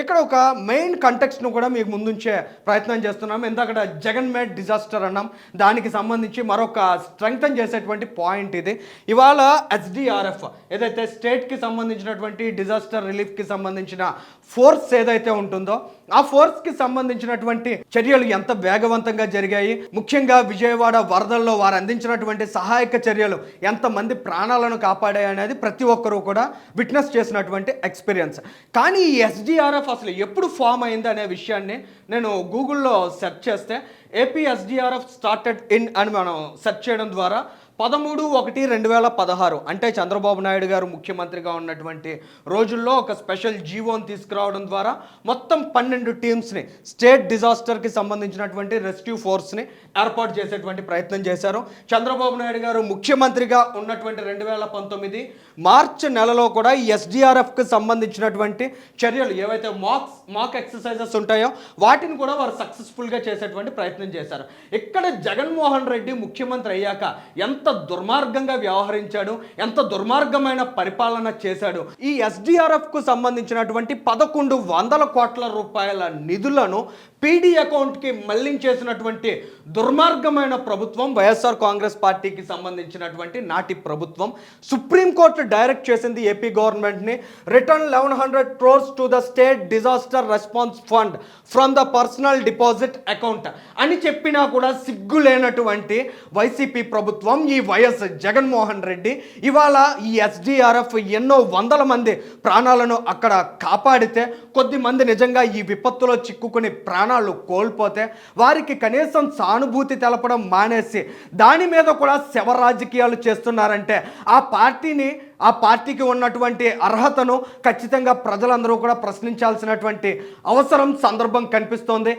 ఇక్కడ ఒక మెయిన్ కంటెక్స్ను కూడా మీకు ముందుంచే ప్రయత్నం చేస్తున్నాం. ఎందుకంటే జగన్ మేడ్ డిజాస్టర్ అన్నాం. దానికి సంబంధించి మరొక స్ట్రెంగ్తన్ చేసేటువంటి పాయింట్ ఇది. ఇవాళ ఎస్డిఆర్ఎఫ్ ఏదైతే స్టేట్కి సంబంధించినటువంటి డిజాస్టర్ రిలీఫ్కి సంబంధించిన ఫోర్స్ ఏదైతే ఉంటుందో ఆ ఫోర్స్కి సంబంధించినటువంటి చర్యలు ఎంత వేగవంతంగా జరిగాయి ముఖ్యంగా విజయవాడ వరదల్లో వారు అందించినటువంటి సహాయక చర్యలు ఎంతమంది ప్రాణాలను కాపాడాయి అనేది ప్రతి ఒక్కరూ కూడా విట్నెస్ చేసినటువంటి ఎక్స్పీరియన్స్ కానీ ఈ ఎస్డిఆర్ఎఫ్ అసలు ఎప్పుడు ఫామ్ అయింది అనే విషయాన్ని నేను గూగుల్లో సెర్చ్ చేస్తే ఏపీ ఎస్డిఆర్ఎఫ్ స్టార్టెడ్ ఇన్ అని మనం సెర్చ్ చేయడం ద్వారా పదమూడు ఒకటి రెండు వేల పదహారు అంటే చంద్రబాబు నాయుడు గారు ముఖ్యమంత్రిగా ఉన్నటువంటి రోజుల్లో ఒక స్పెషల్ జీవోని తీసుకురావడం ద్వారా మొత్తం పన్నెండు టీమ్స్ని స్టేట్ డిజాస్టర్కి సంబంధించినటువంటి రెస్క్యూ ఫోర్స్ని ఏర్పాటు చేసేటువంటి ప్రయత్నం చేశారు. చంద్రబాబు నాయుడు గారు ముఖ్యమంత్రిగా ఉన్నటువంటి రెండు వేల పంతొమ్మిది మార్చ్ నెలలో కూడా ఈ ఎస్డిఆర్ఎఫ్కి సంబంధించినటువంటి చర్యలు ఏవైతే మాక్స్ మాక్ ఎక్సర్సైజెస్ ఉంటాయో వాటిని కూడా వారు సక్సెస్ఫుల్గా చేసేటువంటి ప్రయత్నం చేశారు. ఇక్కడ జగన్మోహన్ రెడ్డి ముఖ్యమంత్రి అయ్యాక ఎంత దుర్మార్గంగా వ్యవహరించాడు ఎంత దుర్మార్గమైన పరిపాలన చేశాడు ఈ ఎస్డిఆర్ఎఫ్కు సంబంధించినటువంటి పదకొండు వందల కోట్ల రూపాయల నిధులను పీడీ అకౌంట్కి మళ్ళించేసినటువంటి దుర్మార్గమైన ప్రభుత్వం వైఎస్ఆర్ కాంగ్రెస్ పార్టీకి సంబంధించినటువంటి నాటి ప్రభుత్వం సుప్రీంకోర్టు డైరెక్ట్ చేసింది ఏపీ గవర్నమెంట్ని return eleven hundred crores to the state disaster response fund from the personal deposit account. And అని చెప్పినా కూడా సిగ్గు లేనటువంటి వైసీపీ ప్రభుత్వం ఈ వైఎస్ జగన్మోహన్ రెడ్డి ఇవాళ ఈ ఎస్డిఆర్ఎఫ్ ఎన్నో వందల మంది ప్రాణాలను అక్కడ కాపాడితే కొద్ది మంది నిజంగా ఈ విపత్తులో చిక్కుకుని ప్రాణాలు కోల్పోతే వారికి కనీసం సానుభూతి తెలపడం మానేసి దాని మీద కూడా శవ రాజకీయాలు చేస్తున్నారంటే ఆ పార్టీని ఆ పార్టీకి ఉన్నటువంటి అర్హతను ఖచ్చితంగా ప్రజలందరూ కూడా ప్రశ్నించాల్సినటువంటి అవసరం సందర్భం కనిపిస్తోంది.